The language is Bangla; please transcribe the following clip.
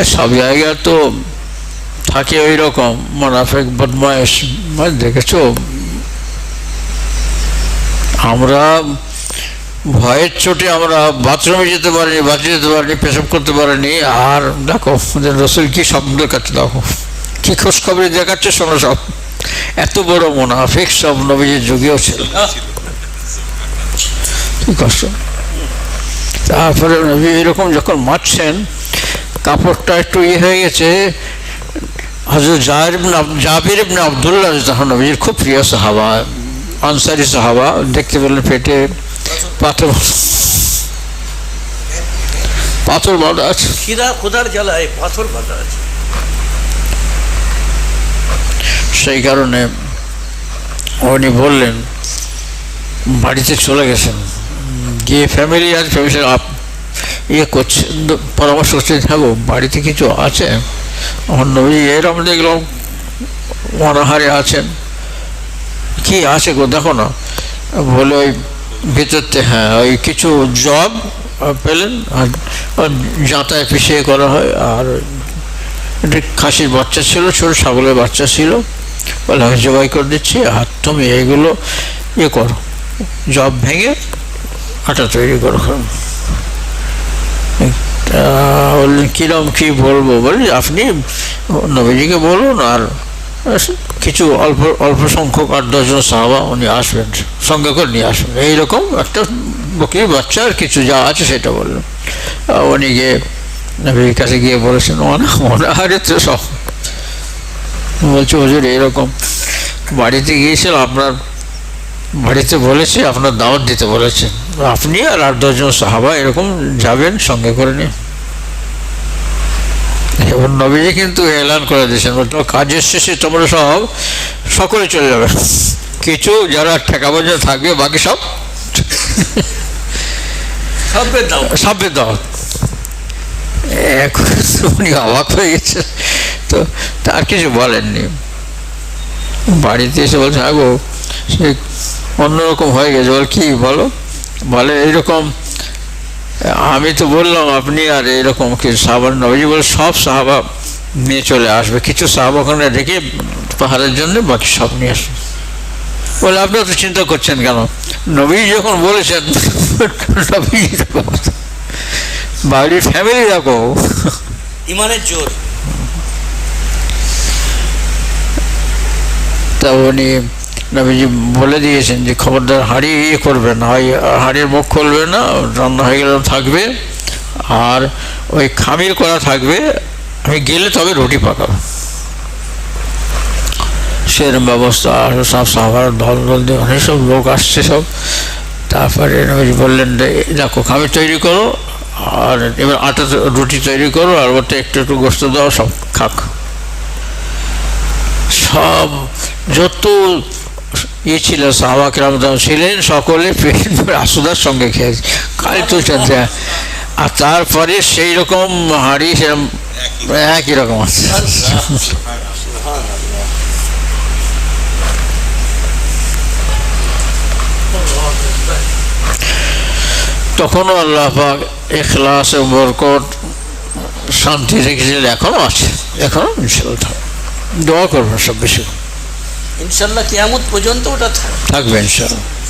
সব জায়গায় তো থাকে ওই রকম মোনাফেক, বদমায়েশ মানে দেখেছ? আমরা ভয়ের চোটে আমরা বাথরুমে যেতে পারিনি, বাথরুমে যেতে পারিনি, পেশাব করতে পারিনি। আর দেখো রসুল কি স্বপ্ন দেখাচ্ছে, দেখো। কি খোঁজখবরি দেখাচ্ছে, শোনো সব। এত বড় মোনাফেক সব নবীজির যুগেও ছিল। কষ্ট। তারপরে নবী এরকম যখন মারছেন কাপড়টা একটু ইয়ে হয়ে গেছে। হজরত জাহির জাবির ইবনে আবদুল্লাহ তখন খুব প্রিয় সাহাবা আনসারি সাহাবা দেখতে পেলেন পেটে পাথর। পাথর বাঁধা আছে। জ্বালায় পাথর বাঁধা আছে। সেই কারণে উনি বললেন বাড়িতে চলে গেছেন। গিয়ে ফ্যামিলি আর ফ্যামিলি ইয়ে করছে পরামর্শ করছে থাকো বাড়িতে কিছু আছে? আমার নবী এরম দেখলাম অনাহারে আছেন। কি আছে গো, দেখো না। বলে ওই ভিতরতে হ্যাঁ ওই কিছু জব পেলেন, আর যাতায় পিছিয়ে করা হয়, আর খাসির বাচ্চা ছিল, ছোট ছাগলের বাচ্চা ছিল। বলে, আমি জবাই করে দিচ্ছি, আর তুমি এইগুলো ইয়ে করো, জব ভেঙে আটা তৈরি করো। কিরম কি বলব? বলি আপনি নবীজিকে বলুন আর কিছু অল্প অল্প সংখ্যক আট দশজন সাহাবা উনি আসবেন, সঙ্গে করে নিয়ে আসবেন। এইরকম একটা বকরির বাচ্চা আর কিছু যা আছে সেটা বললেন। উনি গিয়ে নবীর কাছে গিয়ে বলেছেন অনা অনাহারে তো সব। বলছে, হুজুর এরকম বাড়িতে গিয়েছিল, আপনার বাড়িতে বলেছে, আপনার দাওয়াত দিতে বলেছে। আপনি আর আট দশজন সাহাবা এরকম যাবেন সঙ্গে করে নিয়ে। এবং নবীজি কিন্তু এলান করে দিয়েছেন বলতো কাজের শেষে তোমরা সব সকলে চলে যাবে। কিছু যারা ঠেকা পর্যন্ত থাকবে বাকি সব সবের দাও সাপের দাওয়াত। এখন উনি অবাক হয়ে গেছে। তো তার কিছু বলেননি। বাড়িতে এসে বলছে আগো সে অন্যরকম হয়ে গেছে। বল কি বলো? বলে এরকম আমি তো বললাম আপনি আর এরকম কি সাহাবার নবীজি বলে সব সাহাবা নিয়ে চলে আসবে। কিছু সাহাবা ওখানে রেখে পাহাড়ের জন্য বাকি সব নিয়ে আসবে বলে আপনি তো চিন্তা করছেন কেন? নবী যখন বলেছেন নবী বাড়ির ফ্যামিলি রাখো ইমানের জোর। তা উনি নবীজি বলে দিয়েছেন যে খবরদার হাঁড়ি ইয়ে করবে না, ওই হাঁড়ির মুখ খুলবে না, রান্না হয়ে গেলে থাকবে, আর ওই খামির করা থাকবে, আমি গেলে তবে রুটি পাকাবো। সেরকম ব্যবস্থা সব সাহাবার দল দল দিয়ে অনেক সব লোক আসছে সব। তারপরে নবীজি বললেন দেখো, খামির তৈরি করো, আর এবার আটা রুটি তৈরি করো, আর ওটা একটু একটু গোস্ত দাও, সব খাক। সব যত ইয়ে ছিল সাহাবাক রামদাম ছিলেন, সকলে পেট আসুদার সঙ্গে খেয়েছে কাল তো চলছে। আর তারপরে সেই রকম হাঁড়ি একই রকম আছে। তখনও আল্লাহ এখলাস এবং বরকত, শান্তি রেখেছিলেন, এখনও আছে। এখনও ইনশাল্লাহ। দোয়া করবেন সব বেশি ইনশাল্লাহ কিয়ামত পর্যন্ত ওটা থাকবে। ইনশাল্লাহ।